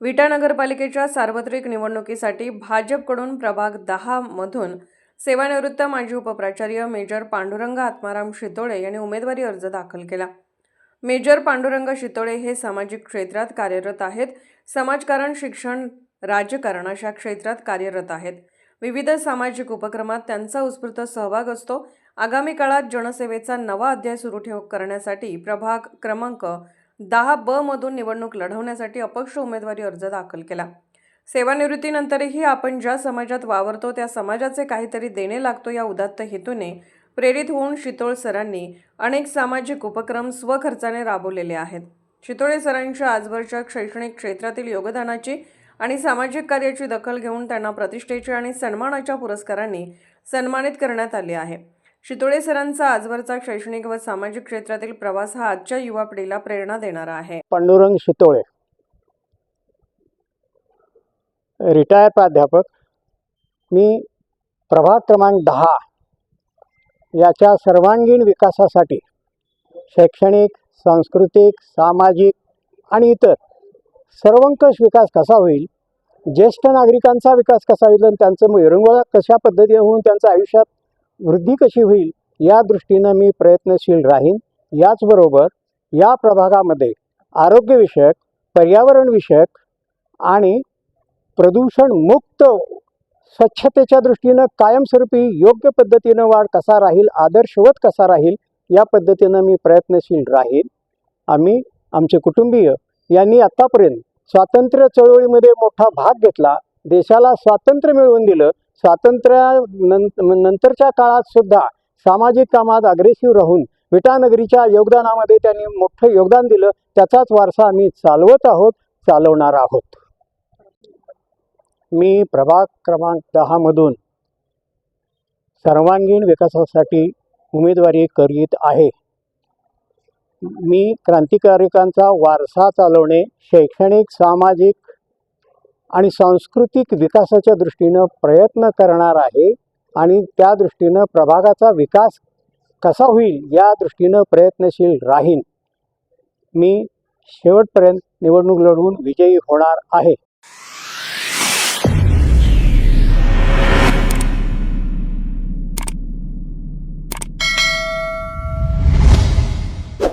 विटा नगरपालिकेच्या सार्वत्रिक निवडणुकीसाठी भाजपकडून प्रभाग दहा मधून सेवानिवृत्त माजी उपप्राचार्य मेजर पांडुरंग आत्माराम शितोळे यांनी उमेदवारी अर्ज दाखल केला. मेजर पांडुरंग शितोळे हे सामाजिक क्षेत्रात कार्यरत आहेत. समाजकारण शिक्षण राजकारण अशा क्षेत्रात कार्यरत आहेत. विविध सामाजिक उपक्रमात त्यांचा उत्स्फूर्त सहभाग असतो. आगामी काळात जनसेवेचा नवा अध्याय सुरू ठेव करण्यासाठी प्रभाग क्रमांक दहा ब मधून निवडणूक लढवण्यासाठी अपक्ष उमेदवारी अर्ज दाखल केला. सेवानिवृत्तीनंतरही आपण ज्या समाजात वावरतो त्या समाजाचे काहीतरी देणे लागतो या उदात्त हेतूने प्रेरित होऊन शितोळ सरांनी अनेक सामाजिक उपक्रम स्वखर्चाने राबवलेले आहेत. शितोळे सरांच्या आजवरच्या शैक्षणिक क्षेत्रातील योगदानाची आणि सामाजिक कार्याची दखल घेऊन त्यांना प्रतिष्ठेच्या आणि सन्मानाच्या पुरस्कारांनी सन्मानित करण्यात आले आहे. शितोळे सरांचा आजवरचा शैक्षणिक व सामाजिक क्षेत्रातील प्रवास हा आजच्या युवा पिढीला प्रेरणा देणारा आहे. पांडुरंग शितोळे रिटायर प्राध्यापक. मी प्रभाग क्रमांक दहा याच्या सर्वांगीण विकासासाठी शैक्षणिक सांस्कृतिक सामाजिक आणि इतर सर्वंकष विकास कसा होईल ज्येष्ठ नागरिकांचा विकास कसा होईल आणि त्यांचं विरंगुळा कशा पद्धतीने होऊन त्यांच्या आयुष्यात वृद्धी कशी होईल या दृष्टीनं मी प्रयत्नशील राहीन. याचबरोबर या प्रभागामध्ये आरोग्यविषयक पर्यावरणविषयक आणि प्रदूषण मुक्त स्वच्छतेच्या दृष्टीनं कायमस्वरूपी योग्य पद्धतीनं वाढ कसा राहील आदर्शवत कसा राहील या पद्धतीनं मी प्रयत्नशील राहीन. आम्ही आमचे कुटुंबीय यांनी आत्तापर्यंत स्वातंत्र्य चळवळीमध्ये मोठा भाग घेतला. देशाला स्वातंत्र्य मिळवून दिलं. स्वातंत्र्या नंतरच्या काळात सुद्धा सामाजिक कामात अग्रेसिव्ह राहून विटानगरीच्या योगदानामध्ये त्यांनी मोठं योगदान दिलं. त्याचाच वारसा आम्ही चालवत आहोत चालवणार आहोत. मी प्रभाग क्रमांक दहामधून सर्वांगीण विकासासाठी उमेदवारी करीत आहे. मी क्रांतिकारकांचा वारसा चालवणे शैक्षणिक सामाजिक आणि सांस्कृतिक विकासाच्या दृष्टीनं प्रयत्न करणार आहे आणि त्या दृष्टीनं प्रभागाचा विकास कसा होईल या दृष्टीनं प्रयत्नशील राहीन. मी शेवटपर्यंत निवडणूक लढवून विजयी होणार आहे.